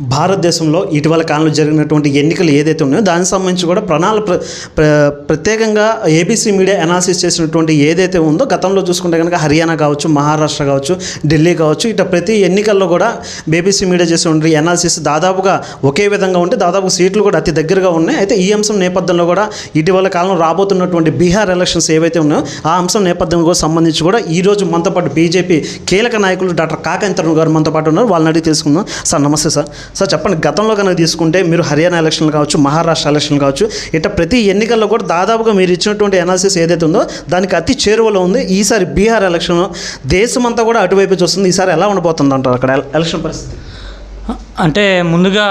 భారతదేశంలో ఇటీవల కాలంలో జరిగినటువంటి ఎన్నికలు ఏదైతే ఉన్నాయో దానికి సంబంధించి కూడా ప్రణాళిక ప్ర- ప్రత్యేకంగా ఏబీసీ మీడియా అనాలిసిస్ చేసినటువంటి ఏదైతే ఉందో గతంలో చూసుకుంటే కనుక హర్యానా కావచ్చు మహారాష్ట్ర కావచ్చు ఢిల్లీ కావచ్చు ఇట్లా ప్రతి ఎన్నికల్లో కూడా బేబీసీ మీడియా చేసినటువంటి అనాలిసిస్ దాదాపుగా ఒకే విధంగా ఉంటే దాదాపు సీట్లు కూడా అతి దగ్గరగా ఉన్నాయి. అయితే ఈ అంశం నేపథ్యంలో కూడా ఇటీవల కాలంలో రాబోతున్నటువంటి బీహార్ ఎలక్షన్స్ ఏవైతే ఉన్నాయో ఆ అంశం నేపథ్యం కూడా సంబంధించి కూడా ఈ రోజు మనతో పాటు బీజేపీ కీలక నాయకులు డాక్టర్ కాకాని గారు మనతో పాటు ఉన్నారు. వాళ్ళని అడిగి తెలుసుకుందాం. సార్ నమస్తే సార్. సార్ చెప్పండి గతంలో కనుక తీసుకుంటే మీరు హర్యానా ఎలక్షన్లు కావచ్చు మహారాష్ట్ర ఎలక్షన్లు కావచ్చు ఇట్లా ప్రతి ఎన్నికల్లో కూడా దాదాపుగా మీరు ఇచ్చినటువంటి అనాలిసిస్ ఏదైతే ఉందో దానికి అతి చేరువలో ఉంది. ఈసారి బీహార్ ఎలక్షన్ దేశమంతా కూడా అటువైపు చూస్తుంది. ఈసారి ఎలా ఉండబోతుంది అంటారు అక్కడ ఎలక్షన్ పరిస్థితి? అంటే ముందుగా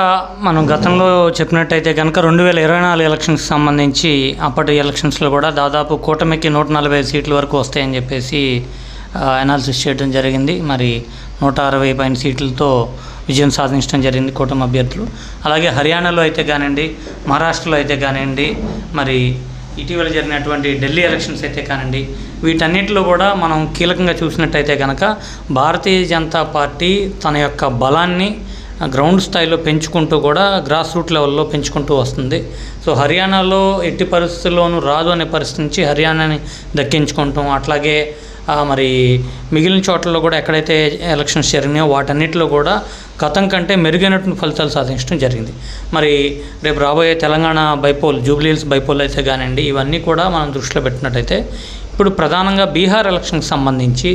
మనం గతంలో చెప్పినట్టయితే కనుక రెండు వేల ఇరవై నాలుగు ఎలక్షన్స్కి సంబంధించి అప్పటి ఎలక్షన్స్లో కూడా దాదాపు కూటమికి నూట నలభై ఐదు సీట్ల వరకు వస్తాయని చెప్పేసి అనాలిసిస్ చేయడం జరిగింది. మరి నూట అరవై పైన సీట్లతో విజయం సాధించడం జరిగింది కూటమి అభ్యర్థులు. అలాగే హర్యానాలో అయితే కానివ్వండి మహారాష్ట్రలో అయితే కానివ్వండి మరి ఇటీవల జరిగినటువంటి ఢిల్లీ ఎలక్షన్స్ అయితే కానివ్వండి వీటన్నిటిలో కూడా మనం కీలకంగా చూసినట్టయితే కనుక భారతీయ జనతా పార్టీ తన యొక్క బలాన్ని గ్రౌండ్ స్థాయిలో పెంచుకుంటూ కూడా గ్రాస్ రూట్ లెవెల్లో పెంచుకుంటూ వస్తుంది. సో హర్యానాలో ఎట్టి పరిస్థితుల్లోనూ రాదు అనే పరిస్థితి నుంచి హర్యానాని దక్కించుకుంటాం. అట్లాగే మరి మిగిలిన చోట్లలో కూడా ఎక్కడైతే ఎలక్షన్స్ జరిగినాయో వాటన్నిటిలో కూడా గతం కంటే మెరుగైనటువంటి ఫలితాలు సాధించడం జరిగింది. మరి రేపు రాబోయే తెలంగాణ బైపోల్ జూబ్లీహిల్స్ బైపోల్ అయితే కానివ్వండి ఇవన్నీ కూడా మనం దృష్టిలో పెట్టినట్టయితే ఇప్పుడు ప్రధానంగా బీహార్ ఎలక్షన్కి సంబంధించి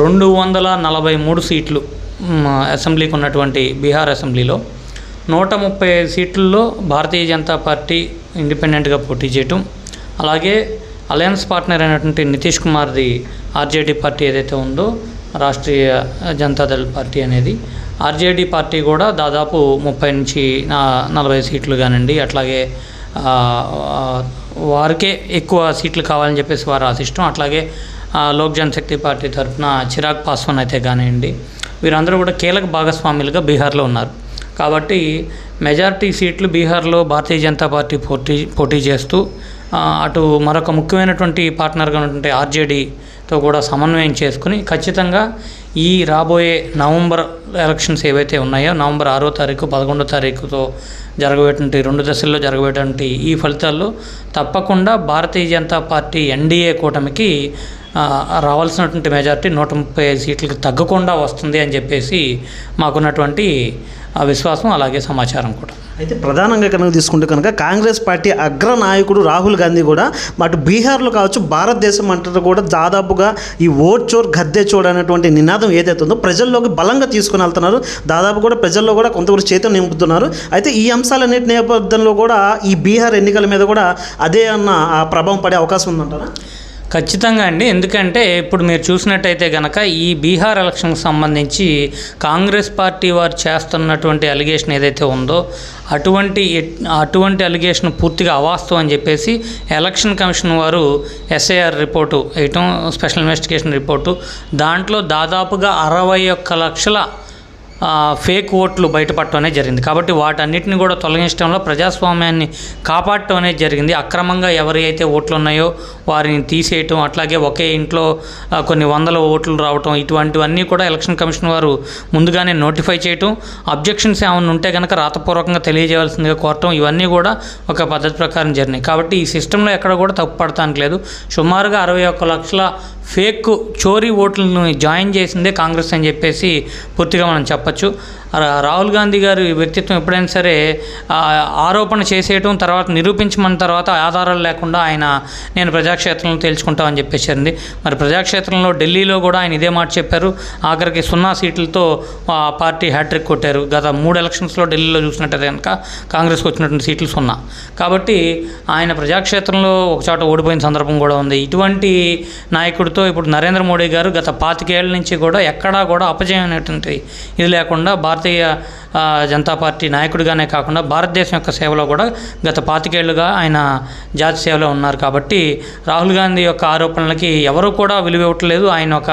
రెండు వందల నలభై మూడు సీట్లు అసెంబ్లీకి ఉన్నటువంటి బీహార్ అసెంబ్లీలో నూట ముప్పై ఐదు సీట్లలో భారతీయ జనతా పార్టీ ఇండిపెండెంట్గా పోటీ చేయటం అలాగే అలయన్స్ పార్ట్నర్ అయినటువంటి నితీష్ కుమార్ది ఆర్జేడీ పార్టీ ఏదైతే ఉందో రాష్ట్రీయ జనతాదళ్ పార్టీ అనేది ఆర్జేడీ పార్టీ కూడా దాదాపు ముప్పై నుంచి నలభై సీట్లు కానివ్వండి అట్లాగే వారికే ఎక్కువ సీట్లు కావాలని చెప్పేసి వారు ఆశిష్టం. అట్లాగే లోక్ జనశక్తి పార్టీ తరఫున చిరాగ్ పాస్వాన్ అయితే కానివ్వండి వీరందరూ కూడా కీలక భాగస్వాములుగా బీహార్లో ఉన్నారు. కాబట్టి మెజారిటీ సీట్లు బీహార్లో భారతీయ జనతా పార్టీ పోటీ పోటీ చేస్తూ అటు మరొక ముఖ్యమైనటువంటి పార్ట్నర్గా ఉన్నటువంటి ఆర్జేడీతో కూడా సమన్వయం చేసుకుని ఖచ్చితంగా ఈ రాబోయే నవంబర్ ఎలక్షన్స్ ఏవైతే ఉన్నాయో నవంబర్ ఆరో తారీఖు పదకొండో తారీఖుతో జరగబోయేటువంటి రెండు దశల్లో జరగబోయేటువంటి ఈ ఫలితాల్లో తప్పకుండా భారతీయ జనతా పార్టీ ఎన్డీఏ కూటమికి రావాల్సినటువంటి మెజారిటీ నూట ముప్పై ఐదు సీట్లకు తగ్గకుండా వస్తుంది అని చెప్పేసి మాకున్నటువంటి విశ్వాసం అలాగే సమాచారం కూడా. అయితే ప్రధానంగా కనుక తీసుకుంటే కనుక కాంగ్రెస్ పార్టీ అగ్ర నాయకుడు రాహుల్ గాంధీ కూడా అటు బీహార్లో కావచ్చు భారతదేశం అంతటా కూడా దాదాపుగా ఈ ఓట్ చోర్ గద్దె చోర్ అనేటువంటి నినాదం ఏదైతే ఉందో ప్రజల్లోకి బలంగా తీసుకుని వెళ్తున్నారు. దాదాపు కూడా ప్రజల్లో కూడా కొంతవరకు చైతన్యం నింపుతున్నారు. అయితే ఈ అంశాలన్నిటి నేపథ్యంలో కూడా ఈ బీహార్ ఎన్నికల మీద కూడా అదే అన్న ప్రభావం పడే అవకాశం ఉందంటారా? ఖచ్చితంగా అండి. ఎందుకంటే ఇప్పుడు మీరు చూసినట్టయితే కనుక ఈ బీహార్ ఎలక్షన్కి సంబంధించి కాంగ్రెస్ పార్టీ వారు చేస్తున్నటువంటి అలిగేషన్ ఏదైతే ఉందో అటువంటి అటువంటి అలిగేషన్ పూర్తిగా అవాస్తవం అని చెప్పేసి ఎలక్షన్ కమిషన్ వారు ఎస్ఐఆర్ రిపోర్టు వేయటం స్పెషల్ ఇన్వెస్టిగేషన్ రిపోర్టు దాంట్లో దాదాపుగా అరవై ఒక్క లక్షల ఫేక్ ఓట్లు బయటపడటం జరిగింది. కాబట్టి వాటన్నిటిని కూడా తొలగించడంలో ప్రజాస్వామ్యాన్ని కాపాడటం అనేది జరిగింది. అక్రమంగా ఎవరి అయితే ఓట్లు ఉన్నాయో వారిని తీసేయటం అట్లాగే ఒకే ఇంట్లో కొన్ని వందల ఓట్లు రావటం ఇటువంటివన్నీ కూడా ఎలక్షన్ కమిషన్ వారు ముందుగానే నోటిఫై చేయటం అబ్జెక్షన్స్ ఏమైనా ఉంటే కనుక రాతపూర్వకంగా తెలియజేయాల్సిందిగా కోరటం ఇవన్నీ కూడా ఒక పద్ధతి ప్రకారం జరిగినాయి. కాబట్టి ఈ సిస్టంలో ఎక్కడ కూడా తప్పు పడటానికి లేదు. సుమారుగా అరవై ఒక్క లక్షల ఫేక్ చోరీ ఓట్లను జాయిన్ చేసిందే కాంగ్రెస్ అని చెప్పేసి పూర్తిగా మనం చెప్పచ్చు. రాహుల్ గాంధీ గారి వ్యక్తిత్వం ఎప్పుడైనా సరే ఆరోపణ చేసేయటం తర్వాత నిరూపించమన్న తర్వాత ఆధారాలు లేకుండా ఆయన నేను ప్రజాక్షేత్రంలో తేల్చుకుంటామని చెప్పేసింది మరి ప్రజాక్షేత్రంలో ఢిల్లీలో కూడా ఆయన ఇదే మాట చెప్పారు. ఆఖరికి సున్నా సీట్లతో ఆ పార్టీ హ్యాట్రిక్ కొట్టారు. గత మూడు ఎలక్షన్స్లో ఢిల్లీలో చూసినట్టయితే కనుక కాంగ్రెస్కి వచ్చినటువంటి సీట్లు సున్నా. కాబట్టి ఆయన ప్రజాక్షేత్రంలో ఒకచోట ఓడిపోయిన సందర్భం కూడా ఉంది. ఇటువంటి నాయకుడితో ఇప్పుడు నరేంద్ర మోడీ గారు గత పాతికేళ్ళ నుంచి కూడా ఎక్కడా కూడా అపజయం అనేటువంటి ఇది లేకుండా భారత భారతీయ జనతా పార్టీ నాయకుడిగానే కాకుండా భారతదేశం యొక్క సేవలో కూడా గత పాతికేళ్ళుగా ఆయన జాతి సేవలో ఉన్నారు కాబట్టి రాహుల్ గాంధీ యొక్క ఆరోపణలకి ఎవరు కూడా విలువ ఇవ్వట్లేదు. ఆయన ఒక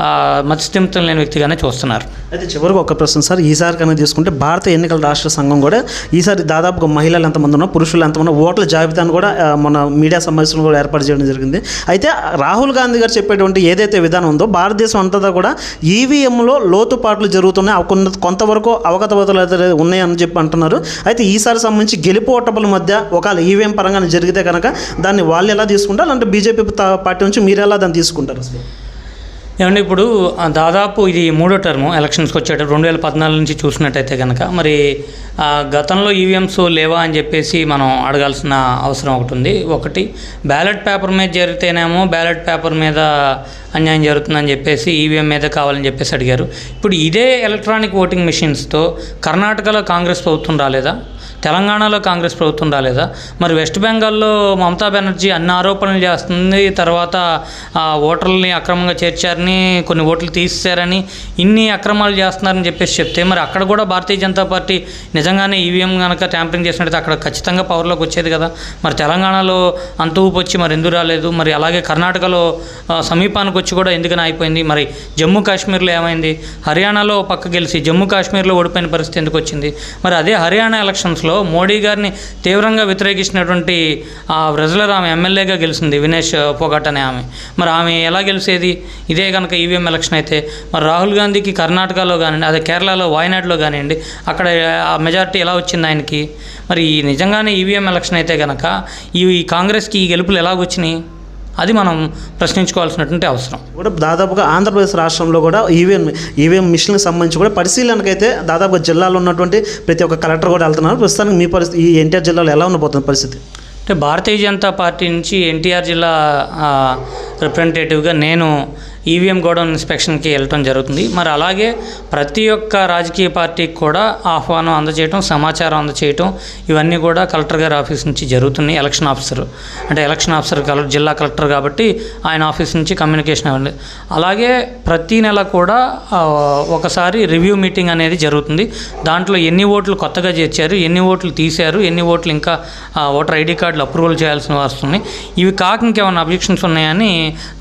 ఆ, మతిస్థిమితం లేని వ్యక్తిగానే చూస్తున్నారు. అయితే చివరికి ఒక ప్రశ్న సార్ ఈసారి కనుక తీసుకుంటే భారత ఎన్నికల రాష్ట్ర సంఘం కూడా ఈసారి దాదాపుగా మహిళలు ఎంతమంది ఉన్నా పురుషులు ఎంతమంది ఓట్ల జాబితాను కూడా మన మీడియా సమావేశంలో కూడా ఏర్పాటు చేయడం జరిగింది. అయితే రాహుల్ గాంధీ గారు చెప్పేటువంటి ఏదైతే విధానం ఉందో భారతదేశం అంతటా కూడా ఈవీఎంలో లోతుపాట్లు జరుగుతున్నాయి. అవి కొంత కొంతవరకు అవగతవతలు అయితే ఉన్నాయని చెప్పి అంటున్నారు. అయితే ఈసారి సంబంధించి గెలుపు ఓటముల మధ్య ఒకవేళ ఈవీఎం పరంగా జరిగితే కనుక దాన్ని వాళ్ళు ఎలా తీసుకుంటారు? అంటే బీజేపీ పార్టీ నుంచి మీరు ఎలా దాన్ని తీసుకుంటారు అసలు? ఏమంటే ఇప్పుడు దాదాపు ఇది మూడో టర్మ్ ఎలక్షన్స్కి వచ్చేటప్పుడు రెండు వేల పద్నాలుగు నుంచి చూసినట్టయితే కనుక మరి గతంలో ఈవీఎంస్ లేవా అని చెప్పేసి మనం అడగాల్సిన అవసరం ఒకటి ఉంది. ఒకటి బ్యాలెట్ పేపర్ మీద జరిగితేనేమో బ్యాలెట్ పేపర్ మీద అన్యాయం జరుగుతుందని చెప్పేసి ఈవీఎం మీద కావాలని చెప్పేసి అడిగారు. ఇప్పుడు ఇదే ఎలక్ట్రానిక్ ఓటింగ్ మిషన్స్తో కర్ణాటకలో కాంగ్రెస్ ప్రభుత్వం రాలేదా? తెలంగాణలో కాంగ్రెస్ ప్రభుత్వం రాలేదా? మరి వెస్ట్ బెంగాల్లో మమతా బెనర్జీ అన్ని ఆరోపణలు చేస్తుంది తర్వాత ఆ ఓటర్లని అక్రమంగా చేర్చారని కొన్ని ఓట్లు తీసేశారని ఇన్ని అక్రమాలు చేస్తున్నారని చెప్పేసి చెప్తే మరి అక్కడ కూడా భారతీయ జనతా పార్టీ నిజంగానే ఈవీఎం కనుక ట్యాంపరింగ్ చేసినట్టయితే అక్కడ ఖచ్చితంగా పవర్లోకి వచ్చేది కదా? మరి తెలంగాణలో అంత ఊపు వచ్చి మరి ఎందుకు రాలేదు? మరి అలాగే కర్ణాటకలో సమీపానికి ఖర్చు కూడా ఎందుకని అయిపోయింది మరి జమ్మూ కాశ్మీర్లో ఏమైంది? హర్యానాలో పక్క గెలిచి జమ్మూ కాశ్మీర్లో ఓడిపోయిన పరిస్థితి ఎందుకు వచ్చింది? మరి అదే హర్యానా ఎలక్షన్స్లో మోడీ గారిని తీవ్రంగా వ్యతిరేకించినటువంటి ఆ ప్రజలర్ ఆమె ఎమ్మెల్యేగా గెలిచింది వినేష్ పొగట్ అనే ఆమె. మరి ఆమె ఎలా గెలిచేది? ఇదే కనుక ఈవీఎం ఎలక్షన్ అయితే మరి రాహుల్ గాంధీకి కర్ణాటకలో కానివ్వండి అదే కేరళలో వాయనాడులో కానివ్వండి అక్కడ ఆ మెజార్టీ ఎలా వచ్చింది ఆయనకి? మరి ఈ నిజంగానే ఈవీఎం ఎలక్షన్ అయితే కనుక ఈ ఈ కాంగ్రెస్కి ఈ గెలుపులు ఎలాగొచ్చినాయి? అది మనం ప్రశ్నించుకోవాల్సినటువంటి అవసరం. కూడా దాదాపుగా ఆంధ్రప్రదేశ్ రాష్ట్రంలో కూడా ఈవీఎం ఈవీఎం మిషన్కి సంబంధించి కూడా పరిశీలనకైతే దాదాపుగా జిల్లాలో ఉన్నటువంటి ప్రతి ఒక్క కలెక్టర్ కూడా వెళ్తున్నారు. ప్రస్తుతానికి మీ పరిస్థితి ఈ ఎన్టీఆర్ జిల్లాలో ఎలా ఉండబోతుంది పరిస్థితి? అంటే భారతీయ జనతా పార్టీ నుంచి ఎన్టీఆర్ జిల్లా రిప్రజెంటేటివ్గా నేను ఈవీఎం గోడౌన్ ఇన్స్పెక్షన్కి వెళ్ళటం జరుగుతుంది. మరి అలాగే ప్రతి ఒక్క రాజకీయ పార్టీకి కూడా ఆహ్వానం అందజేయటం సమాచారం అందజేయటం ఇవన్నీ కూడా కలెక్టర్ గారి ఆఫీస్ నుంచి జరుగుతున్నాయి. ఎలక్షన్ ఆఫీసర్ అంటే ఎలక్షన్ ఆఫీసర్ కలెక్టర్ జిల్లా కలెక్టర్ కాబట్టి ఆయన ఆఫీస్ నుంచి కమ్యూనికేషన్ అవ్వండి. అలాగే ప్రతి నెల కూడా ఒకసారి రివ్యూ మీటింగ్ అనేది జరుగుతుంది. దాంట్లో ఎన్ని ఓట్లు కొత్తగా చేర్చారు ఎన్ని ఓట్లు తీశారు ఎన్ని ఓట్లు ఇంకా ఓటర్ ఐడి కార్డులు అప్రూవల్ చేయాల్సిన వస్తున్నాయి. ఇవి కాక ఇంకేమైనా అబ్జెక్షన్స్ ఉన్నాయని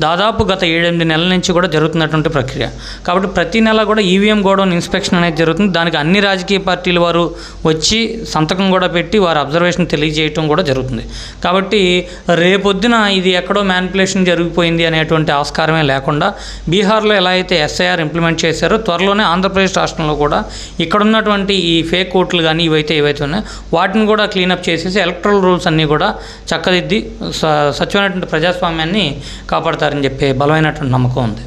దాదాపు గత ఏడెనిమిది నెలల నుంచి కూడా జరుగుతున్నటువంటి ప్రక్రియ. కాబట్టి ప్రతి నెల కూడా ఈవీఎం గోడౌన్ ఇన్స్పెక్షన్ అనేది జరుగుతుంది. దానికి అన్ని రాజకీయ పార్టీల వారు వచ్చి సంతకం కూడా పెట్టి వారి అబ్జర్వేషన్ తెలియజేయటం కూడా జరుగుతుంది. కాబట్టి రేపొద్దున ఇది ఎక్కడో మ్యానిపులేషన్ జరిగిపోయింది అనేటువంటి ఆస్కారమే లేకుండా బీహార్లో ఎలా అయితే ఎస్ఐఆర్ ఇంప్లిమెంట్ చేశారో త్వరలోనే ఆంధ్రప్రదేశ్ రాష్ట్రంలో కూడా ఇక్కడ ఉన్నటువంటి ఈ ఫేక్ ఓట్లు కానీ ఇవైతే ఏవైతే ఉన్నాయో వాటిని కూడా క్లీనప్ చేసేసి ఎలక్ట్రల్ రూల్స్ అన్నీ కూడా చక్కదిద్ది స- స్వచ్ఛమైనటువంటి ప్రజాస్వామ్యాన్ని కాపాడతారని చెప్పే బలమైనటువంటి నమ్మకం ఉంది